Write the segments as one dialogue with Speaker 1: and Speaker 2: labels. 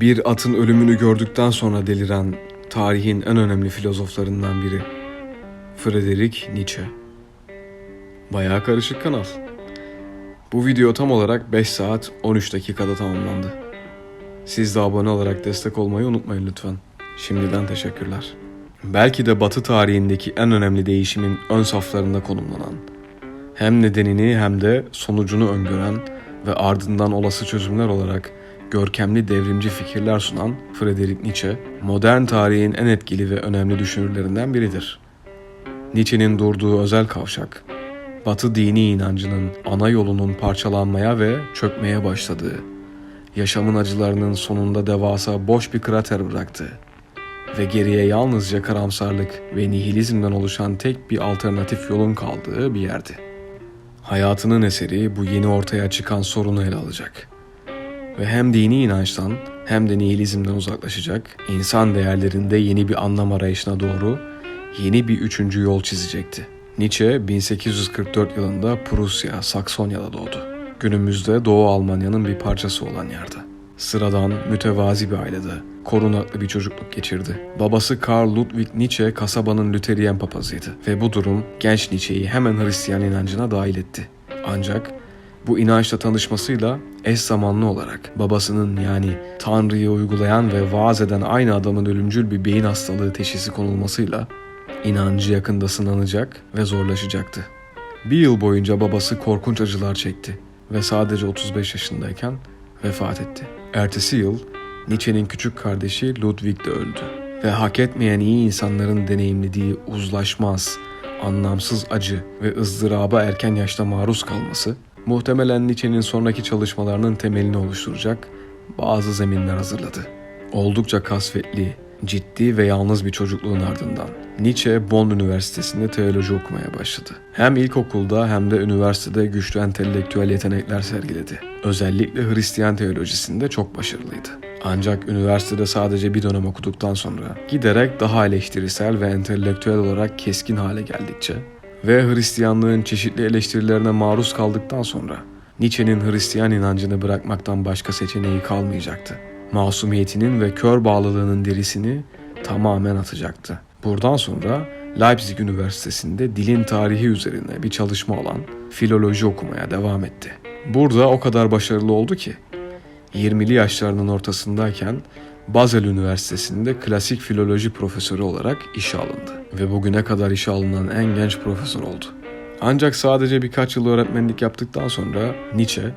Speaker 1: Bir atın ölümünü gördükten sonra deliren tarihin en önemli filozoflarından biri. Friedrich Nietzsche. Bayağı karışık kanal. Bu video tam olarak 5 saat 13 dakikada tamamlandı. Siz de abone olarak destek olmayı unutmayın lütfen. Şimdiden teşekkürler. Belki de Batı tarihindeki en önemli değişimin ön saflarında konumlanan, hem nedenini hem de sonucunu öngören ve ardından olası çözümler olarak görkemli devrimci fikirler sunan Friedrich Nietzsche, modern tarihin en etkili ve önemli düşünürlerinden biridir. Nietzsche'nin durduğu özel kavşak, Batı dini inancının ana yolunun parçalanmaya ve çökmeye başladığı, yaşamın acılarının sonunda devasa boş bir krater bıraktığı ve geriye yalnızca karamsarlık ve nihilizmden oluşan tek bir alternatif yolun kaldığı bir yerdi. Hayatının eseri bu yeni ortaya çıkan sorunu ele alacak. Ve hem dini inançtan hem de nihilizmden uzaklaşacak, insan değerlerinde yeni bir anlam arayışına doğru yeni bir üçüncü yol çizecekti. Nietzsche 1844 yılında Prusya, Saksonya'da doğdu. Günümüzde Doğu Almanya'nın bir parçası olan yerde. Sıradan, mütevazi bir ailede korunaklı bir çocukluk geçirdi. Babası Karl Ludwig Nietzsche kasabanın Lüteryen papazıydı ve bu durum genç Nietzsche'yi hemen Hristiyan inancına dahil etti. Ancak bu inançla tanışmasıyla eş zamanlı olarak babasının yani Tanrı'yı uygulayan ve vaaz eden aynı adamın ölümcül bir beyin hastalığı teşhisi konulmasıyla inancı yakında sınanacak ve zorlaşacaktı. Bir yıl boyunca babası korkunç acılar çekti ve sadece 35 yaşındayken vefat etti. Ertesi yıl Nietzsche'nin küçük kardeşi Ludwig de öldü ve hak etmeyen iyi insanların deneyimlediği uzlaşmaz, anlamsız acı ve ızdıraba erken yaşta maruz kalması muhtemelen Nietzsche'nin sonraki çalışmalarının temelini oluşturacak bazı zeminler hazırladı. Oldukça kasvetli, ciddi ve yalnız bir çocukluğun ardından Nietzsche Bonn Üniversitesi'nde teoloji okumaya başladı. Hem ilkokulda hem de üniversitede güçlü entelektüel yetenekler sergiledi. Özellikle Hristiyan teolojisinde çok başarılıydı. Ancak üniversitede sadece bir dönem okuduktan sonra giderek daha eleştirisel ve entelektüel olarak keskin hale geldikçe ve Hristiyanlığın çeşitli eleştirilerine maruz kaldıktan sonra Nietzsche'nin Hristiyan inancını bırakmaktan başka seçeneği kalmayacaktı. Masumiyetinin ve kör bağlılığının derisini tamamen atacaktı. Buradan sonra Leipzig Üniversitesi'nde dilin tarihi üzerine bir çalışma olan filoloji okumaya devam etti. Burada o kadar başarılı oldu ki 20'li yaşlarının ortasındayken Basel Üniversitesi'nde klasik filoloji profesörü olarak işe alındı ve bugüne kadar işe alınan en genç profesör oldu. Ancak sadece birkaç yıl öğretmenlik yaptıktan sonra Nietzsche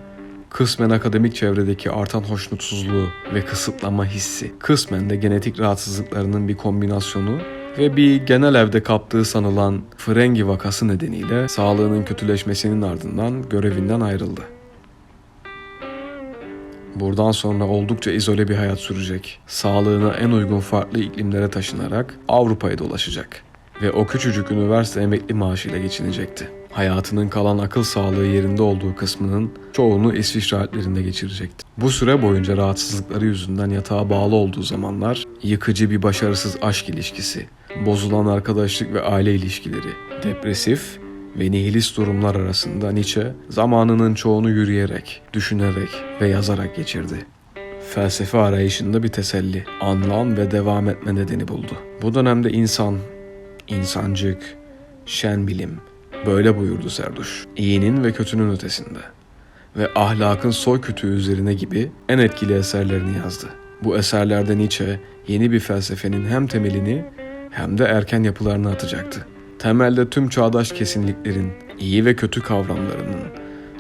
Speaker 1: kısmen akademik çevredeki artan hoşnutsuzluğu ve kısıtlama hissi, kısmen de genetik rahatsızlıklarının bir kombinasyonu ve bir genel evde kaptığı sanılan frengi vakası nedeniyle sağlığının kötüleşmesinin ardından görevinden ayrıldı. Buradan sonra oldukça izole bir hayat sürecek. Sağlığına en uygun farklı iklimlere taşınarak Avrupa'ya dolaşacak ve o küçücük üniversite emekli maaşıyla geçinecekti. Hayatının kalan akıl sağlığı yerinde olduğu kısmının çoğunu İsviçre Alplerinde geçirecekti. Bu süre boyunca rahatsızlıkları yüzünden yatağa bağlı olduğu zamanlar yıkıcı bir başarısız aşk ilişkisi, bozulan arkadaşlık ve aile ilişkileri, depresif ve nihilist durumlar arasında Nietzsche zamanının çoğunu yürüyerek, düşünerek ve yazarak geçirdi. Felsefe arayışında bir teselli, anlam ve devam etme nedeni buldu. Bu dönemde insan, insancık, şen bilim, böyle buyurdu Serduş. İyinin ve kötünün ötesinde ve ahlakın soy kütüğü üzerine gibi en etkili eserlerini yazdı. Bu eserlerde Nietzsche yeni bir felsefenin hem temelini hem de erken yapılarını atacaktı. Temelde tüm çağdaş kesinliklerin, iyi ve kötü kavramlarının,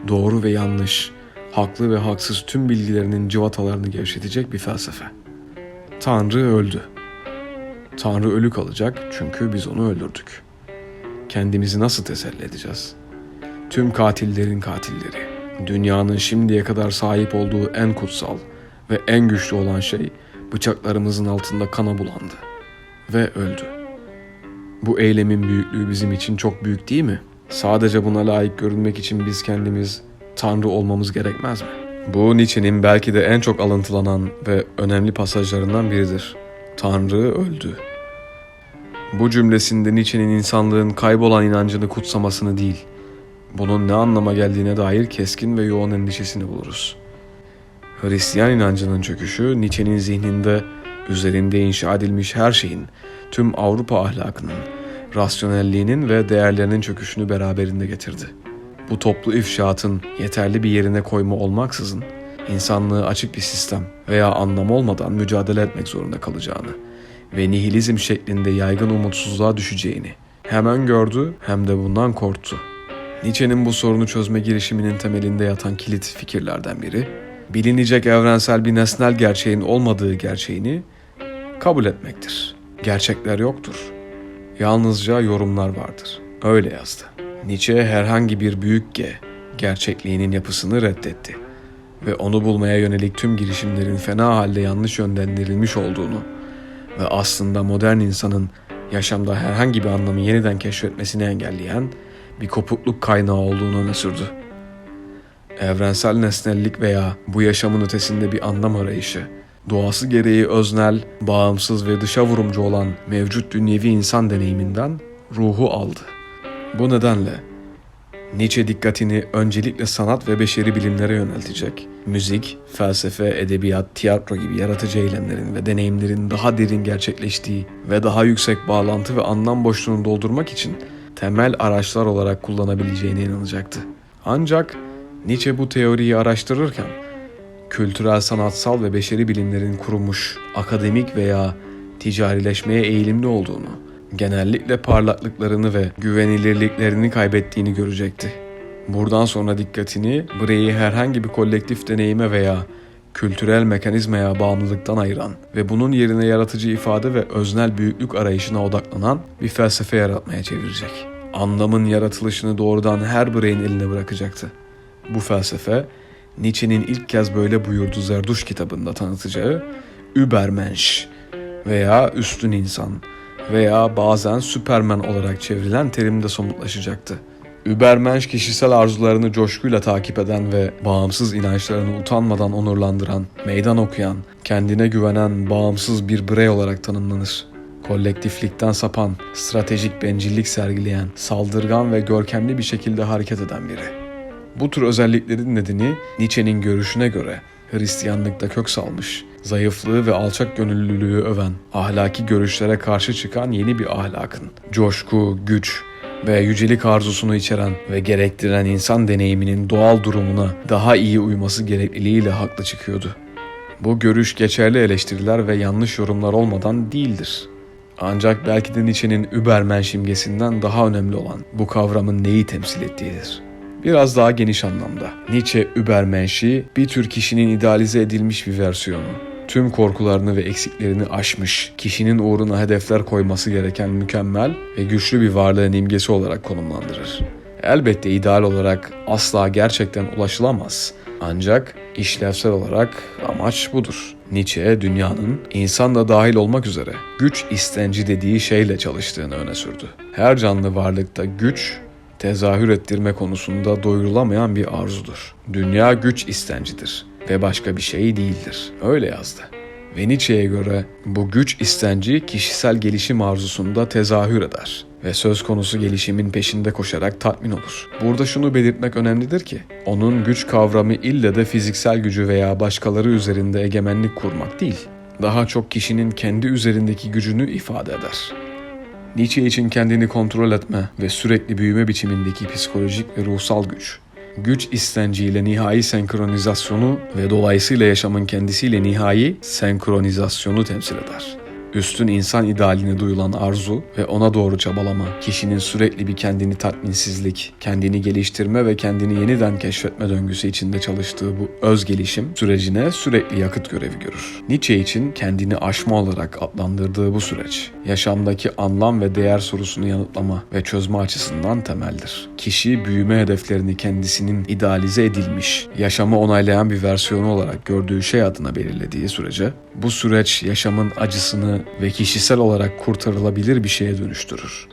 Speaker 1: doğru ve yanlış, haklı ve haksız tüm bilgilerinin cıvatalarını gevşetecek bir felsefe. Tanrı öldü. Tanrı ölü kalacak çünkü biz onu öldürdük. Kendimizi nasıl teselli edeceğiz? Tüm katillerin katilleri, dünyanın şimdiye kadar sahip olduğu en kutsal ve en güçlü olan şey bıçaklarımızın altında kana bulandı ve öldü. Bu eylemin büyüklüğü bizim için çok büyük değil mi? Sadece buna layık görünmek için biz kendimiz Tanrı olmamız gerekmez mi? Bu Nietzsche'nin belki de en çok alıntılanan ve önemli pasajlarından biridir. Tanrı öldü. Bu cümlesinde Nietzsche'nin insanlığın kaybolan inancını kutsamasını değil, bunun ne anlama geldiğine dair keskin ve yoğun endişesini buluruz. Hristiyan inancının çöküşü Nietzsche'nin zihninde üzerinde inşa edilmiş her şeyin, tüm Avrupa ahlakının, rasyonelliğinin ve değerlerinin çöküşünü beraberinde getirdi. Bu toplu ifşaatın yeterli bir yerine koyma olmaksızın insanlığı açık bir sistem veya anlam olmadan mücadele etmek zorunda kalacağını ve nihilizm şeklinde yaygın umutsuzluğa düşeceğini hem öngördü hem de bundan korktu. Nietzsche'nin bu sorunu çözme girişiminin temelinde yatan kilit fikirlerden biri, bilinecek evrensel bir nesnel gerçeğin olmadığı gerçeğini kabul etmektir. Gerçekler yoktur. Yalnızca yorumlar vardır. Öyle yazdı. Nietzsche herhangi bir büyük G gerçekliğinin yapısını reddetti ve onu bulmaya yönelik tüm girişimlerin fena halde yanlış yönlendirilmiş olduğunu ve aslında modern insanın yaşamda herhangi bir anlamı yeniden keşfetmesini engelleyen bir kopukluk kaynağı olduğunu öne sürdü. Evrensel nesnellik veya bu yaşamın ötesinde bir anlam arayışı, doğası gereği öznel, bağımsız ve dışa vurumcu olan mevcut dünyevi insan deneyiminden ruhu aldı. Bu nedenle Nietzsche dikkatini öncelikle sanat ve beşeri bilimlere yöneltecek, müzik, felsefe, edebiyat, tiyatro gibi yaratıcı eylemlerin ve deneyimlerin daha derin gerçekleştiği ve daha yüksek bağlantı ve anlam boşluğunu doldurmak için temel araçlar olarak kullanabileceğine inanacaktı. Ancak Nietzsche bu teoriyi araştırırken kültürel, sanatsal ve beşeri bilimlerin kurumuş, akademik veya ticarileşmeye eğilimli olduğunu, genellikle parlaklıklarını ve güvenilirliklerini kaybettiğini görecekti. Buradan sonra dikkatini bireyi herhangi bir kolektif deneyime veya kültürel mekanizmaya bağımlılıktan ayıran ve bunun yerine yaratıcı ifade ve öznel büyüklük arayışına odaklanan bir felsefe yaratmaya çevirecek. Anlamın yaratılışını doğrudan her bireyin eline bırakacaktı. Bu felsefe, Nietzsche'nin ilk kez böyle buyurduğu Zerduş kitabında tanıtacağı Übermensch veya üstün insan veya bazen Superman olarak çevrilen terimde somutlaşacaktı. Übermensch kişisel arzularını coşkuyla takip eden ve bağımsız inançlarını utanmadan onurlandıran, meydan okuyan, kendine güvenen bağımsız bir birey olarak tanımlanır. Kolektiflikten sapan, stratejik bencillik sergileyen, saldırgan ve görkemli bir şekilde hareket eden biri. Bu tür özelliklerin nedeni Nietzsche'nin görüşüne göre Hristiyanlıkta kök salmış, zayıflığı ve alçak gönüllülüğü öven, ahlaki görüşlere karşı çıkan yeni bir ahlakın, coşku, güç ve yücelik arzusunu içeren ve gerektiren insan deneyiminin doğal durumuna daha iyi uyması gerekliliğiyle haklı çıkıyordu. Bu görüş geçerli eleştiriler ve yanlış yorumlar olmadan değildir. Ancak belki de Nietzsche'nin Übermensch imgesinden daha önemli olan bu kavramın neyi temsil ettiğidir. Biraz daha geniş anlamda. Nietzsche Übermensch'i bir tür kişinin idealize edilmiş bir versiyonu. Tüm korkularını ve eksiklerini aşmış, kişinin uğruna hedefler koyması gereken mükemmel ve güçlü bir varlığın imgesi olarak konumlandırır. Elbette ideal olarak asla gerçekten ulaşılamaz. Ancak işlevsel olarak amaç budur. Nietzsche dünyanın insan da dahil olmak üzere güç istenci dediği şeyle çalıştığını öne sürdü. Her canlı varlıkta güç tezahür ettirme konusunda doyurulamayan bir arzudur. Dünya güç istencidir ve başka bir şey değildir. Öyle yazdı. Ve Nietzsche'ye göre bu güç istenci kişisel gelişim arzusunda tezahür eder ve söz konusu gelişimin peşinde koşarak tatmin olur. Burada şunu belirtmek önemlidir ki, onun güç kavramı ille de fiziksel gücü veya başkaları üzerinde egemenlik kurmak değil, daha çok kişinin kendi üzerindeki gücünü ifade eder. Nietzsche için kendini kontrol etme ve sürekli büyüme biçimindeki psikolojik ve ruhsal güç, güç istenciyle nihai senkronizasyonu ve dolayısıyla yaşamın kendisiyle nihai senkronizasyonu temsil eder. Üstün insan idealine duyulan arzu ve ona doğru çabalama, kişinin sürekli bir kendini tatminsizlik, kendini geliştirme ve kendini yeniden keşfetme döngüsü içinde çalıştığı bu öz gelişim sürecine sürekli yakıt görevi görür. Nietzsche için kendini aşma olarak adlandırdığı bu süreç, yaşamdaki anlam ve değer sorusunu yanıtlama ve çözme açısından temeldir. Kişi büyüme hedeflerini kendisinin idealize edilmiş, yaşamı onaylayan bir versiyonu olarak gördüğü şey adına belirlediği sürece, bu süreç yaşamın acısını ve kişisel olarak kurtarılabilir bir şeye dönüştürür.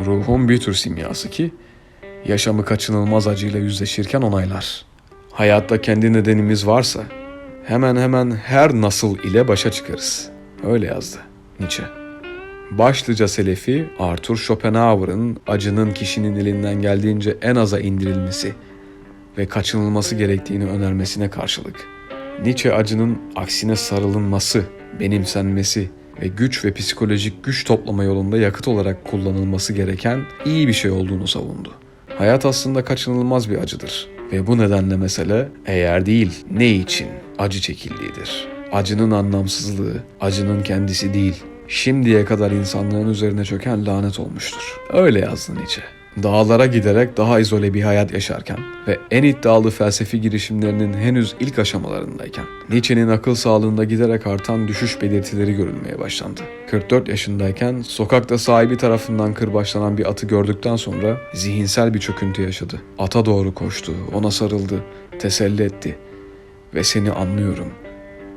Speaker 1: Ruhun bir tür simyası ki yaşamı kaçınılmaz acıyla yüzleşirken onaylar. Hayatta kendi nedenimiz varsa hemen hemen her nasıl ile başa çıkarız. Öyle yazdı Nietzsche. Başlıca selefi Arthur Schopenhauer'ın acının kişinin elinden geldiğince en aza indirilmesi ve kaçınılması gerektiğini önermesine karşılık Nietzsche acının aksine sarılınması, benimsenmesi ve güç ve psikolojik güç toplama yolunda yakıt olarak kullanılması gereken iyi bir şey olduğunu savundu. Hayat aslında kaçınılmaz bir acıdır ve bu nedenle mesele eğer değil ne için acı çekildiğidir. Acının anlamsızlığı, acının kendisi değil, şimdiye kadar insanlığın üzerine çöken lanet olmuştur. Öyle yazdı Nietzsche. Dağlara giderek daha izole bir hayat yaşarken ve en iddialı felsefi girişimlerinin henüz ilk aşamalarındayken Nietzsche'nin akıl sağlığında giderek artan düşüş belirtileri görülmeye başlandı. 44 yaşındayken sokakta sahibi tarafından kırbaçlanan bir atı gördükten sonra zihinsel bir çöküntü yaşadı. Ata doğru koştu, ona sarıldı, teselli etti ve seni anlıyorum,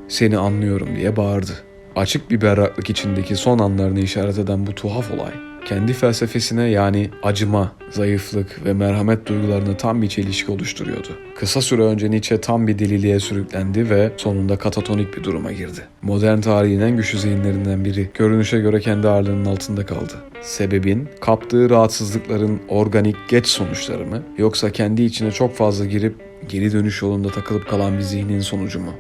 Speaker 1: seni anlıyorum diye bağırdı. Açık bir berraklık içindeki son anlarını işaret eden bu tuhaf olay, kendi felsefesine yani acıma, zayıflık ve merhamet duygularına tam bir çelişki oluşturuyordu. Kısa süre önce Nietzsche tam bir deliliğe sürüklendi ve sonunda katatonik bir duruma girdi. Modern tarihin en güçlü zihinlerinden biri görünüşe göre kendi ağırlığının altında kaldı. Sebebin kaptığı rahatsızlıkların organik geç sonuçları mı yoksa kendi içine çok fazla girip geri dönüş yolunda takılıp kalan bir zihnin sonucu mu?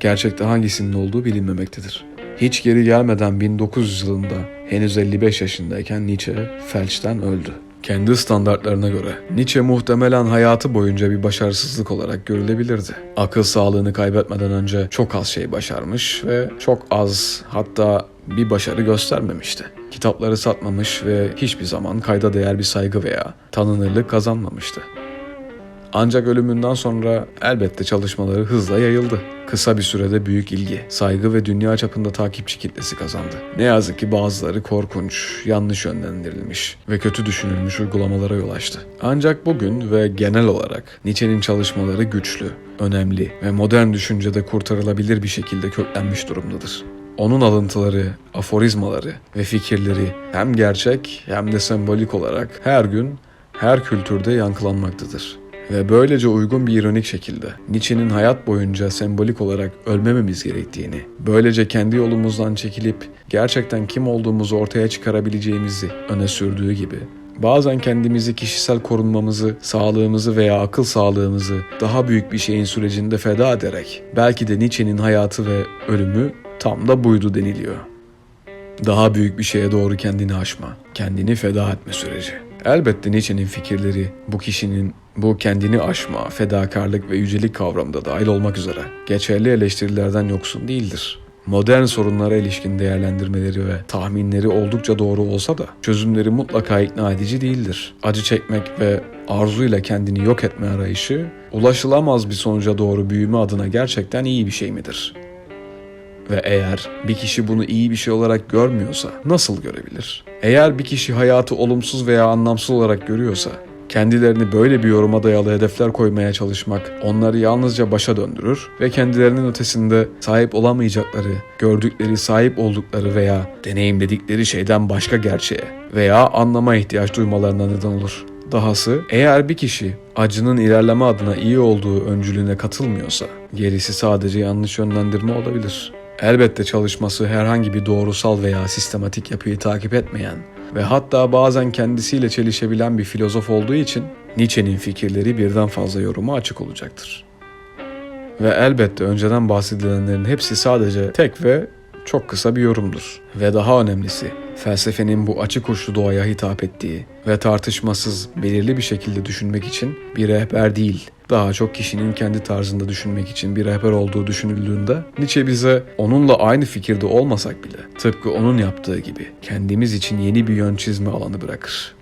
Speaker 1: Gerçekte hangisinin olduğu bilinmemektedir. Hiç geri gelmeden 1900 yılında henüz 55 yaşındayken Nietzsche felçten öldü. Kendi standartlarına göre Nietzsche muhtemelen hayatı boyunca bir başarısızlık olarak görülebilirdi. Akıl sağlığını kaybetmeden önce çok az şey başarmış ve çok az hatta bir başarı göstermemişti. Kitapları satmamış ve hiçbir zaman kayda değer bir saygı veya tanınırlık kazanmamıştı. Ancak ölümünden sonra elbette çalışmaları hızla yayıldı. Kısa bir sürede büyük ilgi, saygı ve dünya çapında takipçi kitlesi kazandı. Ne yazık ki bazıları korkunç, yanlış yönlendirilmiş ve kötü düşünülmüş uygulamalara yol açtı. Ancak bugün ve genel olarak Nietzsche'nin çalışmaları güçlü, önemli ve modern düşüncede kurtarılabilir bir şekilde köklenmiş durumdadır. Onun alıntıları, aforizmaları ve fikirleri hem gerçek hem de sembolik olarak her gün her kültürde yankılanmaktadır. Ve böylece uygun bir ironik şekilde Nietzsche'nin hayat boyunca sembolik olarak ölmememiz gerektiğini, böylece kendi yolumuzdan çekilip gerçekten kim olduğumuzu ortaya çıkarabileceğimizi öne sürdüğü gibi bazen kendimizi kişisel korunmamızı, sağlığımızı veya akıl sağlığımızı daha büyük bir şeyin sürecinde feda ederek belki de Nietzsche'nin hayatı ve ölümü tam da buydu deniliyor. Daha büyük bir şeye doğru kendini aşma, kendini feda etme süreci. Elbette Nietzsche'nin fikirleri bu kişinin bu kendini aşma, fedakarlık ve yücelik kavramında dahil olmak üzere geçerli eleştirilerden yoksun değildir. Modern sorunlara ilişkin değerlendirmeleri ve tahminleri oldukça doğru olsa da çözümleri mutlaka ikna edici değildir. Acı çekmek ve arzuyla kendini yok etme arayışı ulaşılamaz bir sonuca doğru büyüme adına gerçekten iyi bir şey midir? Ve eğer bir kişi bunu iyi bir şey olarak görmüyorsa nasıl görebilir? Eğer bir kişi hayatı olumsuz veya anlamsız olarak görüyorsa kendilerini böyle bir yoruma dayalı hedefler koymaya çalışmak onları yalnızca başa döndürür ve kendilerinin ötesinde sahip olamayacakları, gördükleri, sahip oldukları veya deneyimledikleri şeyden başka gerçeğe veya anlama ihtiyaç duymalarına neden olur. Dahası eğer bir kişi acının ilerleme adına iyi olduğu öncülüğüne katılmıyorsa gerisi sadece yanlış yönlendirme olabilir. Elbette çalışması herhangi bir doğrusal veya sistematik yapıyı takip etmeyen ve hatta bazen kendisiyle çelişebilen bir filozof olduğu için Nietzsche'nin fikirleri birden fazla yoruma açık olacaktır. Ve elbette önceden bahsedilenlerin hepsi sadece tek ve çok kısa bir yorumdur. Ve daha önemlisi, felsefenin bu açık uçlu doğaya hitap ettiği ve tartışmasız belirli bir şekilde düşünmek için bir rehber değil, daha çok kişinin kendi tarzında düşünmek için bir rehber olduğu düşünüldüğünde Nietzsche bize onunla aynı fikirde olmasak bile tıpkı onun yaptığı gibi kendimiz için yeni bir yön çizme alanı bırakır.